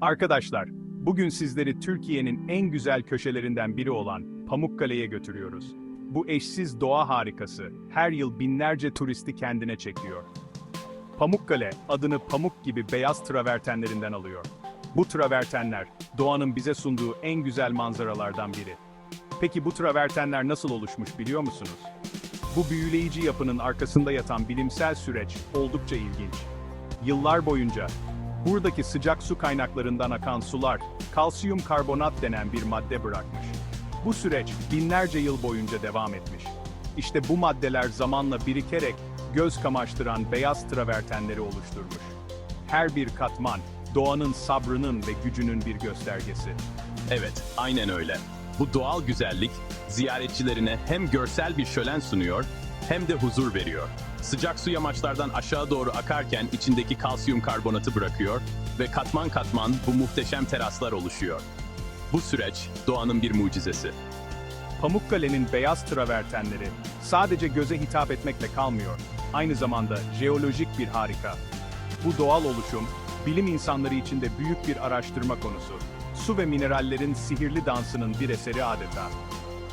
Arkadaşlar, bugün sizleri Türkiye'nin en güzel köşelerinden biri olan Pamukkale'ye götürüyoruz. Bu eşsiz doğa harikası her yıl binlerce turisti kendine çekiyor. Pamukkale adını pamuk gibi beyaz travertenlerinden alıyor. Bu travertenler doğanın bize sunduğu en güzel manzaralardan biri. Peki bu travertenler nasıl oluşmuş biliyor musunuz? Bu büyüleyici yapının arkasında yatan bilimsel süreç oldukça ilginç. Yıllar boyunca buradaki sıcak su kaynaklarından akan sular kalsiyum karbonat denen bir madde bırakmış. Bu süreç binlerce yıl boyunca devam etmiş. İşte bu maddeler zamanla birikerek göz kamaştıran beyaz travertenleri oluşturmuş. Her bir katman doğanın sabrının ve gücünün bir göstergesi. Evet, aynen öyle. Bu doğal güzellik ziyaretçilerine hem görsel bir şölen sunuyor hem de huzur veriyor. Sıcak su yamaçlardan aşağı doğru akarken içindeki kalsiyum karbonatı bırakıyor ve katman katman bu muhteşem teraslar oluşuyor. Bu süreç doğanın bir mucizesi. Pamukkale'nin beyaz travertenleri sadece göze hitap etmekle kalmıyor, aynı zamanda jeolojik bir harika. Bu doğal oluşum, bilim insanları için de büyük bir araştırma konusu. Su ve minerallerin sihirli dansının bir eseri adeta.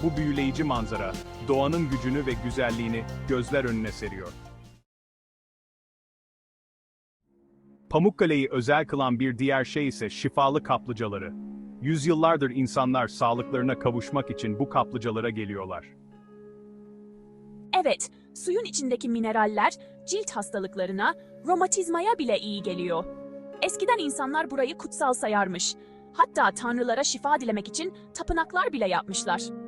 Bu büyüleyici manzara, doğanın gücünü ve güzelliğini gözler önüne seriyor. Pamukkale'yi özel kılan bir diğer şey ise şifalı kaplıcaları. Yüzyıllardır insanlar sağlıklarına kavuşmak için bu kaplıcalara geliyorlar. Evet, suyun içindeki mineraller cilt hastalıklarına, romatizmaya bile iyi geliyor. Eskiden insanlar burayı kutsal sayarmış. Hatta tanrılara şifa dilemek için tapınaklar bile yapmışlar.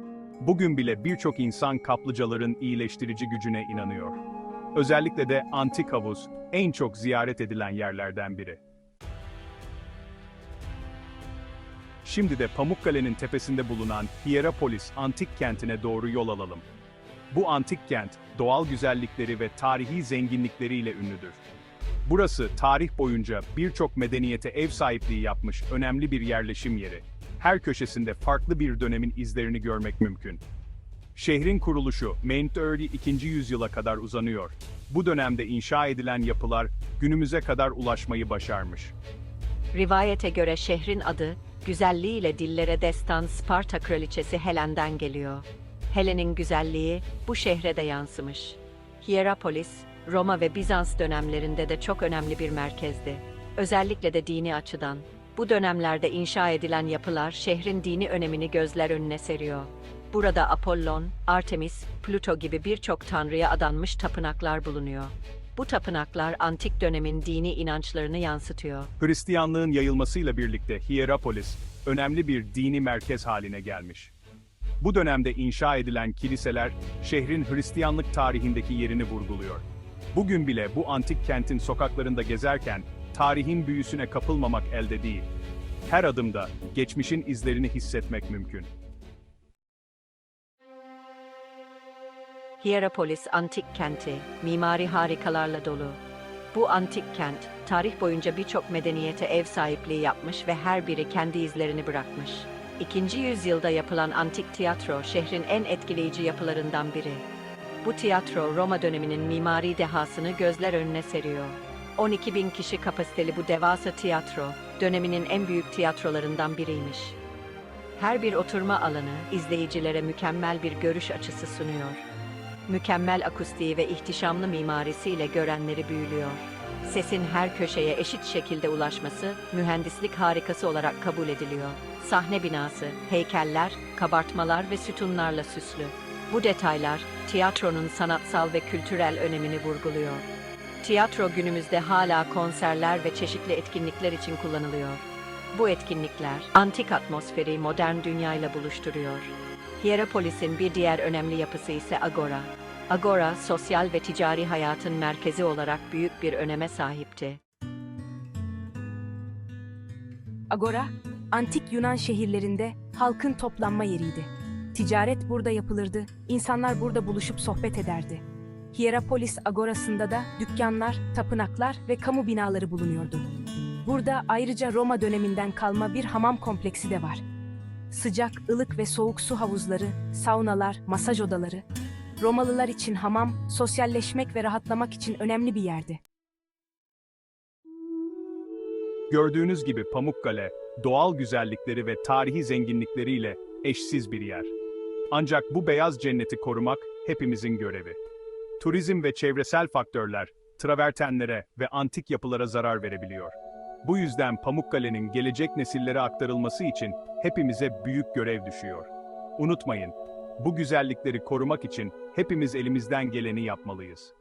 Bugün bile birçok insan kaplıcaların iyileştirici gücüne inanıyor. Özellikle de antik havuz en çok ziyaret edilen yerlerden biri. Şimdi de Pamukkale'nin tepesinde bulunan Hierapolis antik kentine doğru yol alalım. Bu antik kent, doğal güzellikleri ve tarihi zenginlikleriyle ünlüdür. Burası tarih boyunca birçok medeniyete ev sahipliği yapmış önemli bir yerleşim yeri. Her köşesinde farklı bir dönemin izlerini görmek mümkün. Şehrin kuruluşu Mentöri 2. yüzyıla kadar uzanıyor. Bu dönemde inşa edilen yapılar günümüze kadar ulaşmayı başarmış. Rivayete göre şehrin adı, güzelliğiyle dillere destan Sparta kraliçesi Helen'den geliyor. Helen'in güzelliği bu şehre de yansımış. Hierapolis, Roma ve Bizans dönemlerinde de çok önemli bir merkezdi. Özellikle de dini açıdan. Bu dönemlerde inşa edilen yapılar şehrin dini önemini gözler önüne seriyor. Burada Apollon, Artemis, Pluto gibi birçok tanrıya adanmış tapınaklar bulunuyor. Bu tapınaklar antik dönemin dini inançlarını yansıtıyor. Hristiyanlığın yayılmasıyla birlikte Hierapolis önemli bir dini merkez haline gelmiş. Bu dönemde inşa edilen kiliseler şehrin Hristiyanlık tarihindeki yerini vurguluyor. Bugün bile bu antik kentin sokaklarında gezerken tarihin büyüsüne kapılmamak elde değil. Her adımda geçmişin izlerini hissetmek mümkün. Hierapolis antik kenti, mimari harikalarla dolu. Bu antik kent, tarih boyunca birçok medeniyete ev sahipliği yapmış ve her biri kendi izlerini bırakmış. İkinci yüzyılda yapılan antik tiyatro şehrin en etkileyici yapılarından biri. Bu tiyatro Roma döneminin mimari dehasını gözler önüne seriyor. 12 bin kişi kapasiteli bu devasa tiyatro, döneminin en büyük tiyatrolarından biriymiş. Her bir oturma alanı izleyicilere mükemmel bir görüş açısı sunuyor. Mükemmel akustiği ve ihtişamlı mimarisiyle görenleri büyülüyor. Sesin her köşeye eşit şekilde ulaşması mühendislik harikası olarak kabul ediliyor. Sahne binası, heykeller, kabartmalar ve sütunlarla süslü. Bu detaylar tiyatronun sanatsal ve kültürel önemini vurguluyor. Tiyatro günümüzde hala konserler ve çeşitli etkinlikler için kullanılıyor. Bu etkinlikler antik atmosferi modern dünyayla buluşturuyor. Hierapolis'in bir diğer önemli yapısı ise Agora. Agora, sosyal ve ticari hayatın merkezi olarak büyük bir öneme sahipti. Agora, antik Yunan şehirlerinde halkın toplanma yeriydi. Ticaret burada yapılırdı, insanlar burada buluşup sohbet ederdi. Hierapolis Agorası'nda da dükkanlar, tapınaklar ve kamu binaları bulunuyordu. Burada ayrıca Roma döneminden kalma bir hamam kompleksi de var. Sıcak, ılık ve soğuk su havuzları, saunalar, masaj odaları. Romalılar için hamam, sosyalleşmek ve rahatlamak için önemli bir yerdi. Gördüğünüz gibi Pamukkale, doğal güzellikleri ve tarihi zenginlikleriyle eşsiz bir yer. Ancak bu beyaz cenneti korumak hepimizin görevi. Turizm ve çevresel faktörler, travertenlere ve antik yapılara zarar verebiliyor. Bu yüzden Pamukkale'nin gelecek nesillere aktarılması için hepimize büyük görev düşüyor. Unutmayın, bu güzellikleri korumak için hepimiz elimizden geleni yapmalıyız.